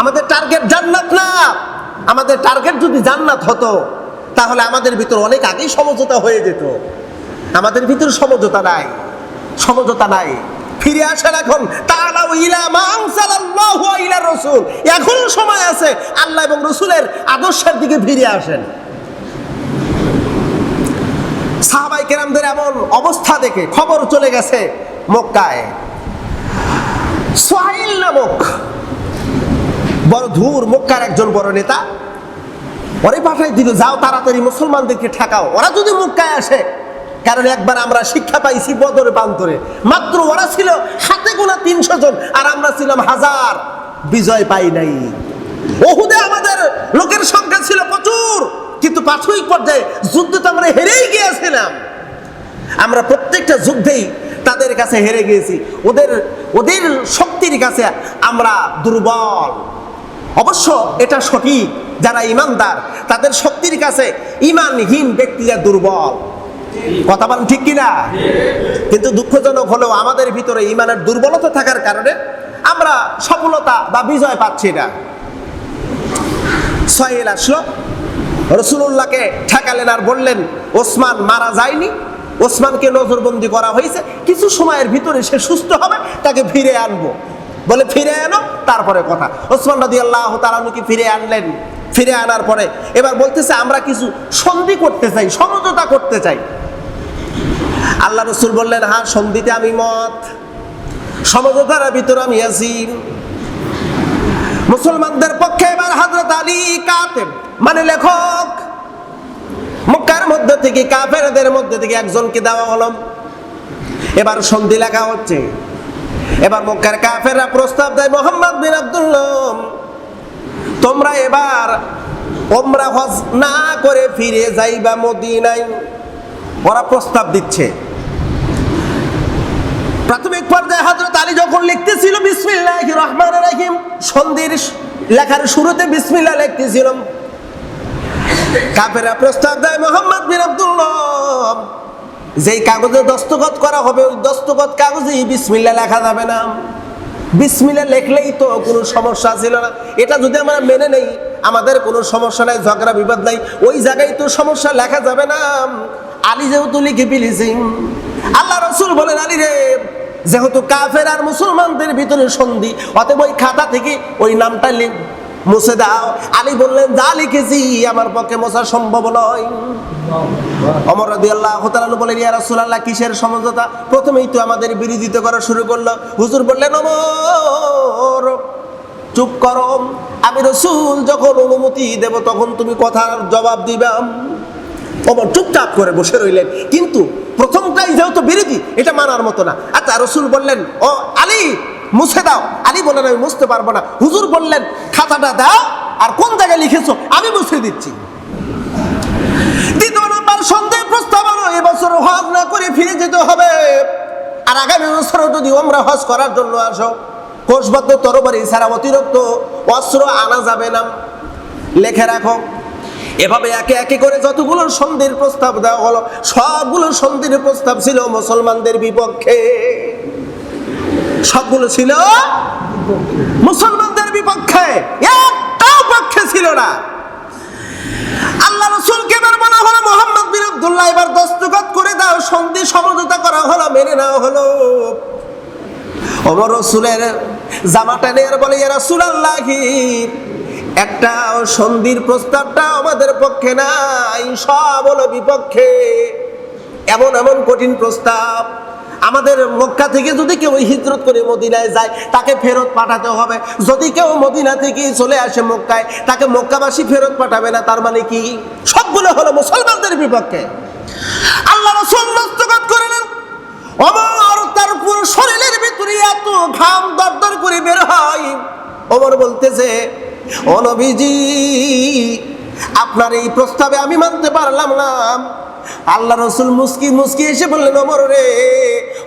আমাদের টার্গেট জান্নাত না। আমাদের টার্গেট যদি জান্নাত হতো, তাহলে আমাদের ভিতর অনেক আগেই সমঝোতা হয়ে যেত। আমাদের ভিতর সমঝোতা নাই সমঝোতা নাই। ফিরে আসেন এখন তাআলাউ ইলা মা আনসালাল্লাহু ইলা রাসূল। এখন সময় আছে, আল্লাহ এবং রসুলের আদর্শের দিকে ফিরে আসেন। সাহাবাই কেরামদের এমন অবস্থা দেখে খবর চলে গেছে মক্কায়। সোহাইল নামক বড় ধূর মক্কার একজন বড় নেতা। পরে পাঠাই দিল, যাও তাড়াতাড়ি মুসলমানদেরকে ঠেকাও। ওরা যদি মক্কায় আসে, কারণ একবার আমরা শিক্ষা পাইছি বদরে বান্তরে মাত্র ওরা ছিল হাতে গোনা তিনশো জন, আর আমরা ছিলাম হাজার। বিজয় পাই নাই। ওহুদে আমাদের লোকের সংখ্যা ছিল প্রচুর, কিন্তু প্রাথমিক পর্যায়ে যুদ্ধে তো আমরা হেরেই গিয়েছিলাম। আমরা প্রত্যেকটা যুদ্ধেই তাদের কাছে হেরে গিয়েছি। ওদের ওদের শক্তির কাছে আমরা দুর্বল। অবশ্য এটা সঠিক, যারা ইমানদার, তাদের শক্তির কাছে ইমানহীন ব্যক্তিরা দুর্বল। কথা বলেন ঠিক কিনা? কিন্তু দুঃখজনক হলেও আমাদের ভিতরে ইমানের দুর্বলতা থাকার কারণে আমরা সফলতা বা বিজয় পাচ্ছি না। সহেল আসলো। রসুল্লাহকে ঠেকালেন আর বললেন, ওসমান মারা যায়নি, ওসমানকে নজরবন্দি করা হয়েছে, কিছু সময়ের ভিতরে সে সুস্থ হবে, তাকে ফিরে আনব। বলে ফিরে আনো তারপরে কথা। ওসমান রাদি আল্লাহ তালানুকে ফিরে আনলেন? ফিরে আনার পরে এবার বলতেছে, আমরা কিছু সন্ধি করতে চাই, সমঝোতা করতে চাই। আল্লাহ রসুল বললেন হ্যাঁ সন্ধিতে আমি মত সমঝোতার ভিতরে আমি আছি মুসলমানদের পক্ষে এবার হজরত আলী কাতেব মানে লেখক, মক্কার মধ্যে থেকে কাফেরদের মধ্যে থেকে একজনকে দেওয়া হলো। এবার সন্ধি লেখা হচ্ছে। এবার মক্কার কাফেররা প্রস্তাব দেয়, মোহাম্মদ বিন আব্দুল্লাহ, তোমরা এবার ওমরা হজ না করে ফিরে যাইবা মদিনায়। ওরা প্রস্তাব দিচ্ছে। প্রাথমিক পর্যায়ে হজরত আলী যখন লিখতেছিল বিসমিল্লাহ রহমান রাহিম সন্ধির লেখার শুরুতে বিসমিল্লাহ লিখতেছিলাম কাফেরা প্রস্তাব দেয়, মোহাম্মদ বিন আব্দুল্লাহ যেই কাগজে দস্তখত করা হবে, ওই দস্তখত কাগজেই বিসমিল্লা লেখা যাবে না। বিসমিল্লা লেখলেই তো কোনো সমস্যা ছিল না। এটা যদি আমরা মেনে নেই, আমাদের কোনো সমস্যা নাই, ঝগড়া, বিবাদ নাই, ওই জায়গায় তো সমস্যা লেখা যাবে না। আলী যেহেতু লিখে ফেলেছি আল্লাহ রসুল বলেন, আলী রে, যেহেতু কাফের আর মুসলমানদের ভিতরে সন্ধি, অতএব ওই খাতা থেকে ওই নামটা লিখ। মুছে দাও। আলী বললেন যা লিখেছি আমার পক্ষে মোছা সম্ভব নয়। অমর রাদি আল্লাহ বলেন, ইয়া রাসূলুল্লাহ, কিসের সমঝোতা? প্রথমেই তো আমাদের বিরোধিতা করা শুরু করল। হুজুর বললেন, অমর, চুপ করো। আমি রসুল, যখন অনুমতি দেব, তখন তুমি কথার জবাব দিবাম অমর চুপচাপ করে বসে রইলেন। কিন্তু প্রথমটাই যেহেতু বিরোধী, এটা মানার মতো না। আচ্ছা রসুল বললেন, ও আলী মুছে দাও। আলী বললেন আমি মুছতে পারব না। হুজুর বললেন, খাতাটা দাও আর কোন জায়গায় লিখেছো? আমি মুছে দিচ্ছি। দ্বিতীয় নাম্বার, সন্দেহ প্রস্তাব হলো এবছর হজ না করে ফিরে যেতে হবে। আর আগামী বছর যদি আমরা হজ করার জন্য আসো, কোষবদ্ধ তরবারি ছাড়া অতিরিক্ত অস্ত্র আনা যাবে না। লেখে রাখো। এভাবে একে একে করে যতগুলো সন্ধির প্রস্তাব দেওয়া হলো, সবগুলো সন্ধির প্রস্তাব ছিল মুসলমানদের বিপক্ষে। সবগুলো ছিল মুসলমানদের বিপক্ষে, একটাও পক্ষে ছিল না। আল্লাহ রসুলকে এবার বলা হলো, মোহাম্মদ বিন আব্দুল্লাহ, এবার দস্তখত করে দাও, সন্ধি সমঝোতা করা হলো, মেনে নেওয়া হলো। অমর রসুলের জামা টেনে আর বলে, ইয়া রাসূলুল্লাহি, একটা সন্ধির প্রস্তাবটা আমাদের পক্ষে নাই, সব হলো বিপক্ষে। এমন এমন কঠিন প্রস্তাব। আমাদের মক্কা থেকে যদি কেউ হিজরত করে মদিনায় যায়, তাকে ফেরত পাঠাতে হবে। যদি কেউ মদিনা থেকে চলে আসে মক্কায়, তাকে মক্কাবাসী ফেরত পাঠাবে না। তার মানে কি? সবগুলো হলো মুসলমানদের বিপক্ষে। আল্লাহ রসুল করে নেন অমর তার পুরো শরীরের ভিতরে এত ঘাম দরদর করে বের হয়। অমর বলতেছে অনবিজি আপনার এই প্রস্তাবে আমি মানতে পারলাম না। আল্লাহ রসুল মুস্কি মুস্কি এসে বললেন অমর রে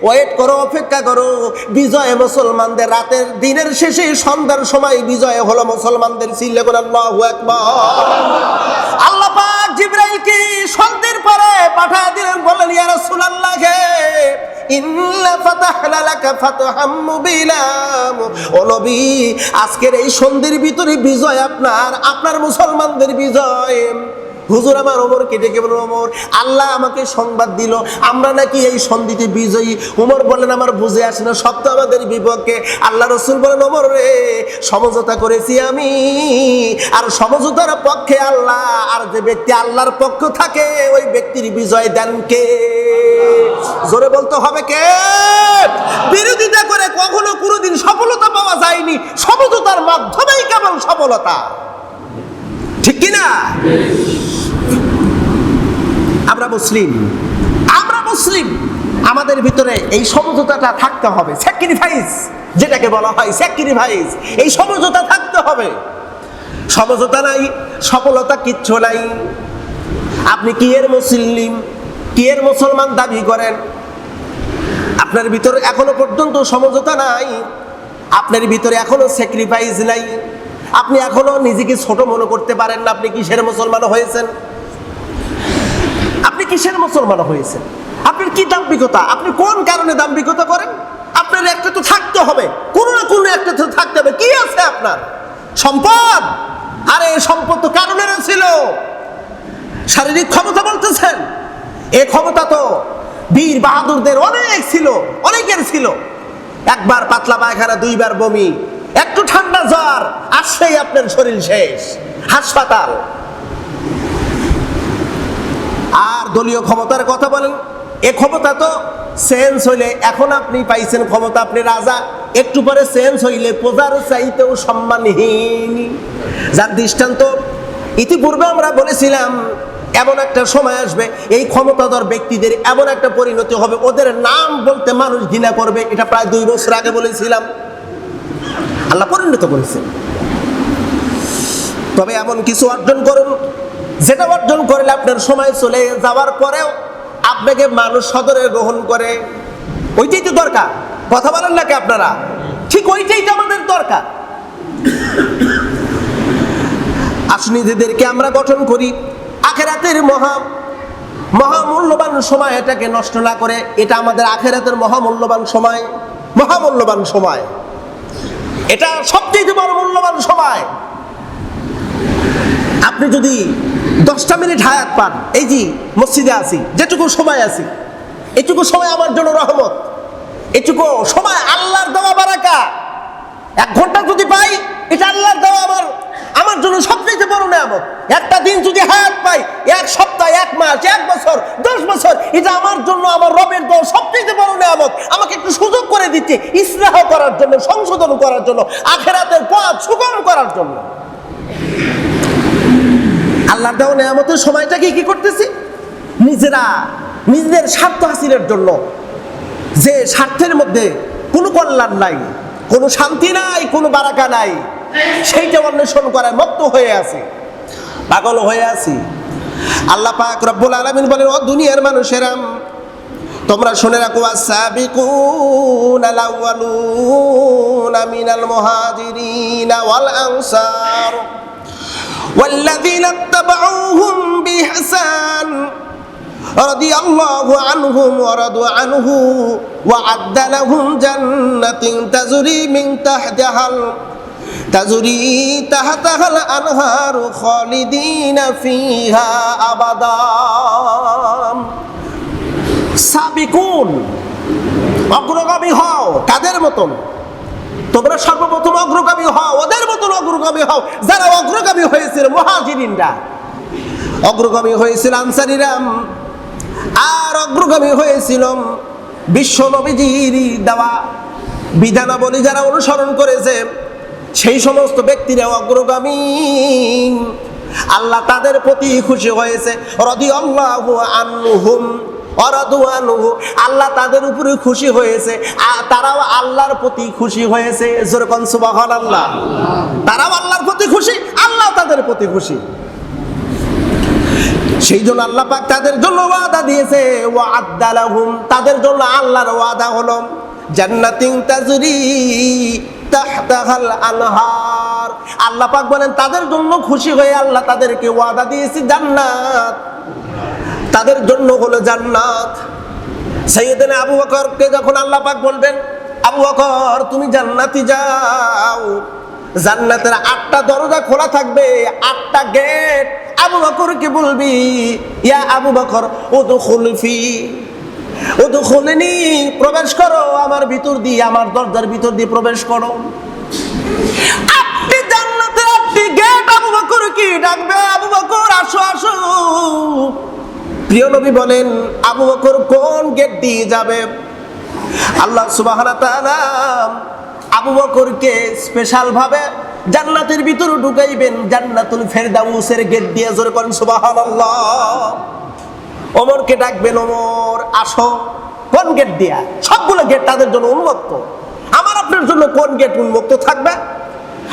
ওয়েট করো, অপেক্ষা করো। বিজয় মুসলমানদের রাতের দিনের শেষে সন্ধ্যার সময় বিজয় হলো মুসলমানদের আল্লাহু আল্লাহ পাক জিব্রাইলকে সন্ধ্যের পরে পাঠা দিলেন, বললেন আজকের এই সন্ধির ভিতরে বিজয় আপনার আপনার মুসলমানদের বিজয়। হুজুর আমার ওমরকে ডেকে বলল, ওমর, আল্লাহ আমাকে সংবাদ দিল, আমরা নাকি এই সন্ধিতে বিজয়ী। ওমর বলেন আমার বুঝে আসে না, সব তো আমাদের বিপক্ষে। আল্লাহ রসুল বলেন, ওমর রে, সমঝোতা করেছি আমি। আর সমঝোতার পক্ষে আল্লাহ, আর যে ব্যক্তি আল্লাহর পক্ষ থাকে, ওই ব্যক্তির বিজয় দেন কে? জোরে বলতে হবে কে? বিরোধিতা করে কখনো কোনোদিন সফলতা পাওয়া যায়নি। সমঝোতার মাধ্যমেই কেবল সফলতা। ঠিক কিনা? মুসলিম। আমরা মুসলিম। আমাদের ভিতরে এই সমঝোতাটা থাকতে হবে। স্যাক্রিফাইস যেটাকে বলা হয় স্যাক্রিফাইস এই সমঝোতা থাকতে হবে। সমঝোতা নাই, সফলতা কিচ্ছু নাই। আপনি কি এর মুসলিম? কি এর মুসলমান দাবি করেন? আপনার ভিতরে এখনও পর্যন্ত সমঝোতা নাই। আপনার ভিতরে এখনও স্যাক্রিফাইস নাই। আপনি এখনও নিজেকে ছোট মনে করতে পারেন না আপনি কিসের মুসলমান হয়েছেন? আপনি কিসের মুসলমান হয়েছেন? আপনার কি দাম্ভিকতা? আপনি কোন কারণে দাম্ভিকতা করেন? আপনার একটা তো থাকতে হবে। কোনো না কোনো একটা তো থাকতে হবে। কি আছে আপনার? সম্পদ? আরে, সম্পদ তো কারণের ছিল। শারীরিক ক্ষমতা বলতেছেন। এ ক্ষমতা তো বীর বাহাদুরদের অনেক ছিল, অনেকের ছিল। একবার পাতলা পায়খানা, দুইবার বমি, একটু ঠান্ডা জ্বর, আসছেই আপনার শরীর শেষ। হাসপাতাল। আর দলীয় ক্ষমতার কথা বলেন। এ ক্ষমতা তো চেঞ্জ হইলে, এখন আপনি পাইছেন ক্ষমতা, আপনি রাজা। একটু পরে চেঞ্জ হইলে প্রজার চাইতেও সম্মানহীন। যার দৃষ্টান্ত, ইতিপূর্বে আমরা বলেছিলাম, এমন একটা সময় আসবে, এই ক্ষমতাধর ব্যক্তিদের এমন একটা পরিণতি হবে, ওদের নাম বলতে মানুষ ঘৃণা করবে, এটা প্রায় দুই বছর আগে বলেছিলাম। আল্লাহ পরিণত করেছেন। তবে এমন কিছু অর্জন করুন যেটা অর্জন করলে আপনার সময় চলে যাওয়ার পরেও আপনাকে মানুষ সদরে গ্রহণ করে, ওইটাই তো দরকার। কথা বলেন নাকি আপনারা? ঠিক ওইটাই তো আমাদের দরকার। আসুন নিজেদেরকে আমরা গঠন করি, আখেরাতের মহা মহামূল্যবান সময় এটাকে নষ্ট না করে, এটা আমাদের আখেরাতের মহামূল্যবান সময় মহামূল্যবান সময়। এটা সবচেয়ে বড় মূল্যবান সময়। আপনি যদি দশটা মিনিট হায়াত পান। এই যে মসজিদে আছি, যেটুকু সময় আছি, এটুকু সময় আমার জন্য রহমত। এটুকু সময় আল্লাহর দেওয়া বারাকা। এক ঘণ্টা যদি পাই, এটা আল্লাহর দেওয়া আমার আমার জন্য সবচেয়ে বড় নিয়ামত। একটা দিন যদি হায়াত পাই, এক সপ্তাহ, এক মাস, এক বছর, দশ বছর, এটা আমার জন্য, আমার রবের দেওয়া সবচেয়ে বড় নিয়ামত। আমাকে একটু সুযোগ করে দিচ্ছে ইসলাহ করার জন্য, সংশোধন করার জন্য, আখেরাতের পথ সুগম করার জন্য। আল্লাহ দেওয়া নেয়ামতের সময়টাকে কি করতেছি? নিজেরা নিজেদের স্বার্থ হাসিলের জন্য যে স্বার্থের মধ্যে কোনো কল্যাণ নাই, কোনো শান্তি নাই, কোনো বারাকা নাই, সেইটা অন্বেষণ করায় মত্ত হয়ে আছে। পাগল হয়ে আছি। আল্লাহ পাক রব্বুল আলামিন বলেন, ও দুনিয়ার মানুষেরা, তোমরা শুনে রাখো আসাবিকুন আলাওয়ালুন মিনাল মুহাজিরিন ওয়াল আনসার। والذين اتبعوهم بإحسان رضي الله عنهم ورضوا عنه وعد لهم جنة تجري من تحتها ال- تجري تحتها الأنهار خالدين فيها أبدا সাবিকুন অগ্রগামী হও কাদের মতন তোমরা সর্বপ্রথম অগ্রগামী হও, ওদের মতন অগ্রগামী হও, যারা অগ্রগামী হয়েছিল মহাজিরিনরা অগ্রগামী হয়েছিল আনসারিরাম আর অগ্রগামী হয়েছিল বিশ্ব নবীজির দেওয়া বিধানাবলী যারা অনুসরণ করেছে, সেই সমস্ত ব্যক্তিরা অগ্রগামী। আল্লাহ তাদের প্রতি খুশি হয়েছে। রদি আল্লাহ আনহুম। আল্লাহ তাদের উপরে খুশি হয়েছে। তারাও আল্লাহর প্রতি খুশি হয়েছে। আল্লাহ তারাও আল্লাহর প্রতি খুশি, আল্লাহ তাদের প্রতি খুশি। সেই জন্য আল্লাহ পাক তাদের জন্য ওয়াদা দিয়েছে ওয়াদা লাহুম। তাদের জন্য আল্লাহর ওয়াদা হলো, জান্নাতিন তাজরি তাহতাহাল আনহার। আল্লাহ পাক বলেন, তাদের জন্য খুশি হয়ে আল্লাহ তাদেরকে ওয়াদা দিয়েছে জান্নাত। তাদের জন্য হলো জান্নাত। সৈয়দিন আবু বকরকে যখন আল্লাহ পাক বলবেন, আবু বকর, তুমি জান্নাতি যাও। জান্নাতের আটটা দরজা খোলা থাকবে, আটটা গেট। আবু বকরকে বলবি, ইয়া আবু বকর ও তো খুলফি ও তো খুলেনি প্রবেশ করো, আমার ভিতর দিয়ে, আমার দরজার ভিতর দিয়ে প্রবেশ করো। আপনি জান্নাতের আটটি গেট আবু বকর কি ডাকবে, আবু বকর, আসো আসো। প্রিয় নবী বলেন, আবু বকর কোন গেট দিয়ে যাবে? আল্লাহ তাআলা আবু বকরকে স্পেশাল ভাবে জান্নাতের ভিতরে ঢুকাইবেন, জান্নাতুল ফেরদাউসের গেট দিয়ে। জোরে করেন সুবহানাল্লাহ। ওমরকে ডাকবেন, ওমর, আসো। কোন গেট দিয়া? সবগুলো গেট তাদের জন্য উন্মুক্ত। আমার আপনার জন্য কোন গেট উন্মুক্ত থাকবে?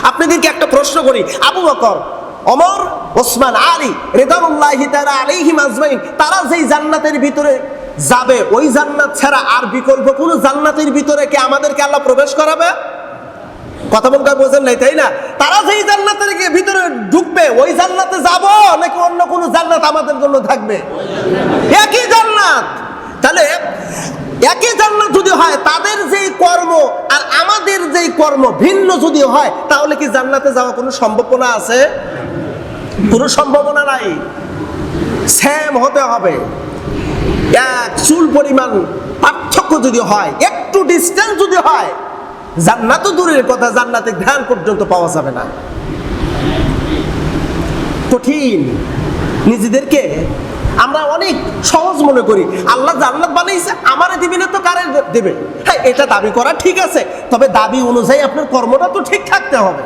আপনাদেরকে একটা প্রশ্ন করি, আবু বকর অমর, ওসমান আলী রেদানুল্লাহি তারা আলাইহিম আজমাইন, তারা যেই জান্নাতের ভিতরে যাবে, ওই জান্নাত ছাড়া আর বিকল্প কোনো জান্নাতের ভিতরে কি আমাদেরকে আল্লাহ প্রবেশ করাবে? কথা বলতে বোঝেন নাই, তাই না? তারা যেই জান্নাতের ভিতরে ঢুকবে, ওই জান্নাতে যাব নাকি অন্য কোনো জান্নাত আমাদের জন্য থাকবে? একই জান্নাত। তাহলে একই জান্নাত যদি হয়, তাদের যেই কর্ম আর আমাদের যেই কর্ম ভিন্ন যদি হয়, তাহলে কি জান্নাতে যাওয়া কোনো সম্ভাবনা আছে? কোনো সম্ভাবনা নাই। সেম হতে হবে। এক চুল পরিমাণ পার্থক্য যদি হয়, একটু ডিস্টেন্স যদি হয়, জান্নাত দূরের কথা, জান্নাতে ধ্যান পর্যন্ত পাওয়া যাবে না। কঠিন। নিজেদেরকে আমরা অনেক সহজ মনে করি। আল্লাহ জান্নাত বানাইছে আমারে দিবে তো কারে দেবে? হ্যাঁ এটা দাবি করা ঠিক আছে, তবে দাবি অনুযায়ী আপনার কর্মটা তো ঠিক থাকতে হবে।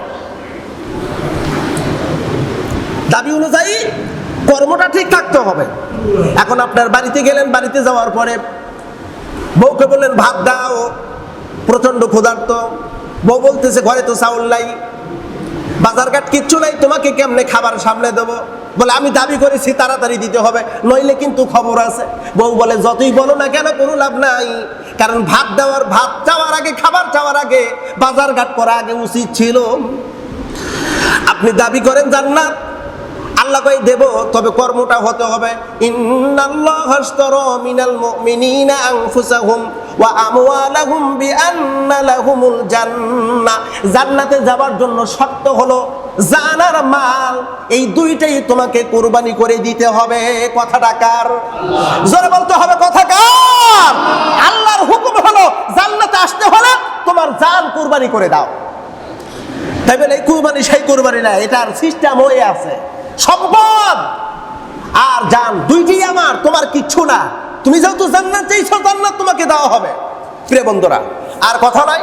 দাবি অনুযায়ী কর্মটা ঠিক থাকতে হবে। এখন আপনার বাড়িতে গেলেন, বাড়িতে যাওয়ার পরে বউকে বললেন, ভাত দাও প্রচণ্ড ক্ষুধার্ত। বউ বলতেছে, ঘরে তো চাউল নাই বাজারঘাট কিচ্ছু নাই, তোমাকে কেমনে খাবার সামনে দেবো? বলে, আমি দাবি করেছি, তাড়াতাড়ি দিতে হবে, নইলে কিন্তু খবর আছে। বউ বলে, যতই বলো না কেন, কোনো লাভ নাই, কারণ ভাত দেওয়ার, ভাত চাওয়ার আগে, খাবার চাওয়ার আগে বাজারঘাট করা আগে উচিত ছিল। আপনি দাবি করেন জান্নাত আল্লাহ কই দেব, তবে কর্মটা হতে হবে। ইন্নাল্লাহ হাশতারা মিনাল মুমিনিনা আনফুসাহুম ওয়া আমওয়ালাহুম বিআন্না লাহুমুল জান্নাহ। জান্নাতে যাবার জন্য শর্ত হলো, জানার মাল, এই দুইটাই তোমাকে কুরবানি করে দিতে হবে। কথাটা কার? জোরে বলতে হবে, কথা কার? আল্লাহর হুকুম হলো, জান্নাতে আসতে হলে তোমার জান কুরবানি করে দাও। তাই বলে কুরবানি সেই কুরবানি না, এটার সিস্টেম হয়ে আছে। সম্পদ। আর জান দুইটি আমার, তোমার কিচ্ছু না। তুমি যেহেতু জান্নাত চাইছো, জান্নাত তোমাকে দেওয়া হবে। প্রিয় বন্ধুরা, আর কথা নাই।